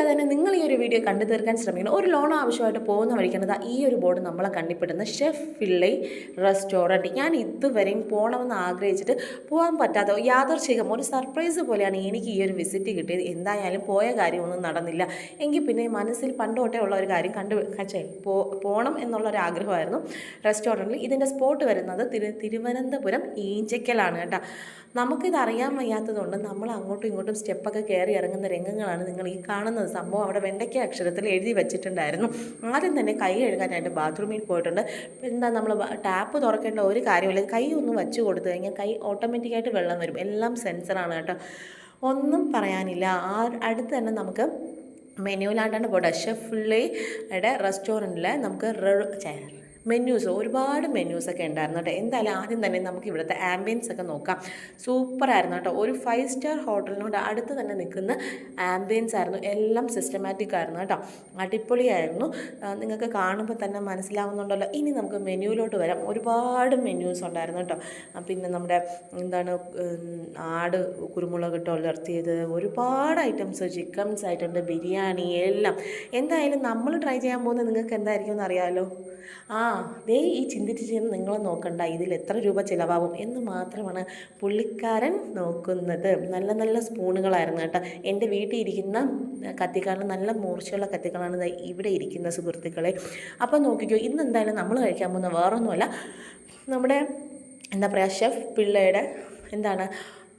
ചെയ്യാതെ തന്നെ നിങ്ങൾ ഈ ഒരു വീഡിയോ കണ്ടു തീർക്കാൻ ശ്രമിക്കണം. ഒരു ലോൺ ആവശ്യമായിട്ട് പോകുന്ന വഴിക്കുന്നത് ഈ ഒരു ബോർഡ് നമ്മളെ കണ്ടിപ്പെടുന്ന ഷെഫ് ഫിള്ളൈ റെസ്റ്റോറന്റ് ഞാൻ ഇതുവരെയും പോകണമെന്ന് ആഗ്രഹിച്ചിട്ട് പോകാൻ പറ്റാത്ത യാദർശികം ഒരു സർപ്രൈസ് പോലെയാണ് എനിക്ക് ഈ ഒരു വിസിറ്റ് കിട്ടിയത്. എന്തായാലും പോയ കാര്യമൊന്നും നടന്നില്ല. എങ്കിൽ പിന്നെ മനസ്സിൽ പണ്ടോട്ടേ ഉള്ള ഒരു കാര്യം കണ്ടു കച്ചേ പോകണം എന്നുള്ള ഒരു ആഗ്രഹമായിരുന്നു. റെസ്റ്റോറന്റിൽ ഇതിന്റെ സ്പോട്ട് വരുന്നത് തിരു തിരുവനന്തപുരം ഈഞ്ചക്കലാണ് കേട്ടോ. നമുക്കിത് അറിയാൻ വയ്യാത്തതുകൊണ്ട് നമ്മൾ അങ്ങോട്ടും ഇങ്ങോട്ടും സ്റ്റെപ്പൊക്കെ കയറി ഇറങ്ങുന്ന രംഗങ്ങളാണ് നിങ്ങൾ ഈ കാണുന്നത്. സംഭവം അവിടെ വെണ്ടയ്ക്ക അക്ഷരത്തിൽ എഴുതി വെച്ചിട്ടുണ്ടായിരുന്നു. ആദ്യം തന്നെ കൈ കഴുകാനായിട്ട് ബാത്റൂമിൽ പോയിട്ടുണ്ട്. എന്താ നമ്മൾ ടാപ്പ് തുറക്കേണ്ട ഒരു കാര്യമില്ല. കൈ ഒന്ന് വച്ച് കൊടുത്തു കഴിഞ്ഞാൽ കൈ ഓട്ടോമാറ്റിക്കായിട്ട് വെള്ളം വരും. എല്ലാം സെൻസറാണ് കേട്ടോ. ഒന്നും പറയാനില്ല. ആ അടുത്ത് തന്നെ നമുക്ക് മെനുവിലാണ്ടാണ് പോട്ടെ ഷെഫുള്ളിയുടെ റെസ്റ്റോറന്റിൽ നമുക്ക് മെന്യൂസ് ഒരുപാട് മെന്യൂസൊക്കെ ഉണ്ടായിരുന്നു കേട്ടോ. എന്തായാലും ആദ്യം തന്നെ നമുക്ക് ഇവിടുത്തെ ആംബിയൻസ് ഒക്കെ നോക്കാം. സൂപ്പറായിരുന്നു കേട്ടോ. ഒരു ഫൈവ് സ്റ്റാർ ഹോട്ടലിനോട് അടുത്ത് തന്നെ നിൽക്കുന്ന ആംബിയൻസ് ആയിരുന്നു. എല്ലാം സിസ്റ്റമാറ്റിക് ആയിരുന്നു കേട്ടോ. അടിപൊളിയായിരുന്നു. നിങ്ങൾക്ക് കാണുമ്പോൾ തന്നെ മനസ്സിലാവുന്നുണ്ടല്ലോ. ഇനി നമുക്ക് മെനുവിലോട്ട് വരാം. ഒരുപാട് മെന്യൂസ് ഉണ്ടായിരുന്നു കേട്ടോ. പിന്നെ നമ്മുടെ എന്താണ് ആട് കുരുമുളക് ഇട്ട് ഉലർത്തിയത്. ഒരുപാട് ഐറ്റംസ് ചിക്കൻസ് ആയിട്ടുണ്ട് ബിരിയാണി എല്ലാം. എന്തായാലും നമ്മൾ ട്രൈ ചെയ്യാൻ പോകുന്നത് നിങ്ങൾക്ക് എന്തായിരിക്കും എന്ന് അറിയാമല്ലോ ആ ദേ ഈ ചിന്തിച്ച് ചെയ്യുന്ന നിങ്ങൾ നോക്കണ്ട ഇതിൽ എത്ര രൂപ ചിലവാകും എന്ന് മാത്രമാണ് പുള്ളിക്കാരൻ നോക്കുന്നത്. നല്ല നല്ല സ്പൂണുകളായിരുന്നു കേട്ടോ. എന്റെ വീട്ടിൽ ഇരിക്കുന്ന കത്തിക്കാണ് നല്ല മൂർച്ചയുള്ള കത്തിക്കാരാണ് ഇവിടെ ഇരിക്കുന്ന സുഹൃത്തുക്കളെ. അപ്പം നോക്കിക്കോ ഇന്ന് എന്തായാലും നമ്മൾ കഴിക്കാൻ പോകുന്ന വേറൊന്നുമല്ല. നമ്മുടെ എന്താ പറയുക ഷെഫ് പിള്ളയുടെ എന്താണ്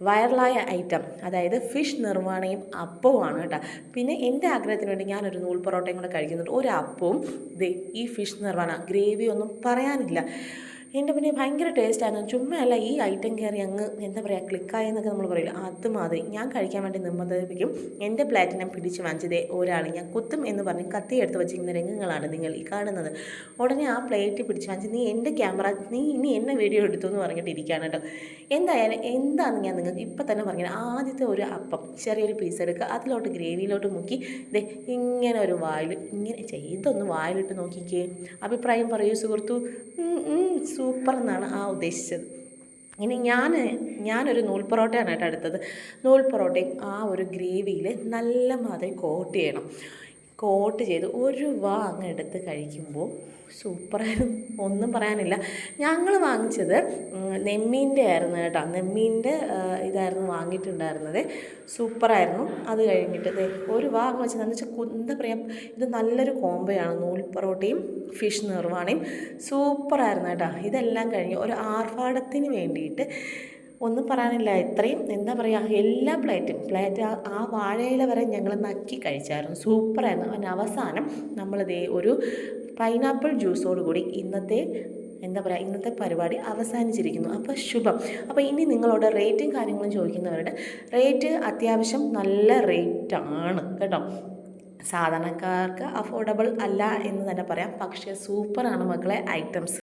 വൈറലായ ഐറ്റം അതായത് ഫിഷ് നിർവാണയും അപ്പവുമാണ് കേട്ടോ. പിന്നെ എന്റെ ആഗ്രഹത്തിന് വേണ്ടി ഞാനൊരു നൂൽ പൊറോട്ടയും കൂടെ കഴിക്കുന്നുണ്ട്. ഒരു അപ്പവും ഈ ഫിഷ് നിർവാണ ഗ്രേവി ഒന്നും പറയാനില്ല. എന്റെ പിന്നെ ഭയങ്കര ടേസ്റ്റായിരുന്നു ചുമ്മാ അല്ല ഈ ഐറ്റം കയറി അങ്ങ് എന്താ പറയുക ക്ലിക്കായെന്നൊക്കെ നമ്മൾ പറയില്ല അതുമാതിരി. ഞാൻ കഴിക്കാൻ വേണ്ടി നിർബന്ധിപ്പിക്കും. എന്റെ പ്ലാറ്റിനം പിടിച്ച് വാങ്ങിച്ചതേ ഒരാൾ ഞാൻ കുത്തും എന്ന് പറഞ്ഞ് കത്തി എടുത്ത് വെച്ചിരിക്കുന്ന രംഗങ്ങളാണ് നിങ്ങൾ ഈ കാണുന്നത്. ഉടനെ ആ പ്ലേറ്റ് പിടിച്ച് വാങ്ങിച്ച് നീ എന്റെ ക്യാമറ നീ ഇനി എന്നെ വീഡിയോ എടുത്തു എന്ന് പറഞ്ഞിട്ട് ഇരിക്കുകയാണ് കേട്ടോ. എന്തായാലും എന്താണെന്ന് ഞാൻ നിങ്ങൾക്ക് ഇപ്പം തന്നെ പറഞ്ഞത് ആദ്യത്തെ ഒരു അപ്പം ചെറിയൊരു പീസ് എടുക്കുക. അതിലോട്ട് ഗ്രേവിയിലോട്ട് മുക്കി ഇതേ ഇങ്ങനെ ഒരു വായിൽ ഇങ്ങനെ ചെയ്തൊന്ന് വായിലിട്ട് നോക്കിക്കേ. അഭിപ്രായം പറയൂ സുഹൃത്തു. സൂപ്പർ എന്നാണ് ആ ഉദ്ദേശിച്ചത്. ഇനി ഞാൻ ഞാനൊരു നൂൽ പൊറോട്ടയാണ് കേട്ടോ എടുത്തത്. നൂൽ പൊറോട്ടയും ആ ഒരു ഗ്രേവിയിൽ നല്ല മാതിരി കോട്ട് ചെയ്യണം. കോട്ട് ചെയ്ത് ഒരു വാ അങ്ങ് എടുത്ത് കഴിക്കുമ്പോൾ സൂപ്പറായിരുന്നു. ഒന്നും പറയാനില്ല. ഞങ്ങൾ വാങ്ങിച്ചത് നെമ്മീന്റെ ആയിരുന്നു കേട്ടോ. നെമ്മീന്റെ ഇതായിരുന്നു വാങ്ങിയിട്ടുണ്ടായിരുന്നത്. സൂപ്പറായിരുന്നു. അത് കഴിഞ്ഞിട്ട് ഒരു വാ അങ്ങ് വെച്ചത് എന്ന് വെച്ചാൽ എന്താ പറയുക ഇത് നല്ലൊരു കോംബോയാണ്. നൂൽ പൊറോട്ടയും ഫിഷ് നിർവാണയും സൂപ്പറായിരുന്നു കേട്ടോ. ഇതെല്ലാം കഴിഞ്ഞ് ഒരു ആർഭാടത്തിന് വേണ്ടിയിട്ട് ഒന്നും പറയാനില്ല. ഇത്രയും എന്താ പറയുക എല്ലാ പ്ലേറ്റും പ്ലേറ്റ് ആ- വാഴയില വരെ ഞങ്ങൾ നക്കി കഴിച്ചായിരുന്നു. സൂപ്പറായിരുന്നു അതിന് അവസാനം നമ്മളിതേ ഒരു പൈനാപ്പിൾ ജ്യൂസോട് കൂടി ഇന്നത്തെ എന്താ പറയുക ഇന്നത്തെ പരിപാടി അവസാനിച്ചിരിക്കുന്നു. അപ്പോൾ ശുഭം. അപ്പോൾ ഇനി നിങ്ങളോട് റേറ്റും കാര്യങ്ങളും ചോദിക്കുന്നവരുടെ റേറ്റ് അത്യാവശ്യം നല്ല റേറ്റാണ് കേട്ടോ. സാധാരണക്കാർക്ക് അഫോർഡബിൾ അല്ല എന്ന് തന്നെ പറയാം. പക്ഷേ സൂപ്പറാണ് മക്കളെ ഐറ്റംസ്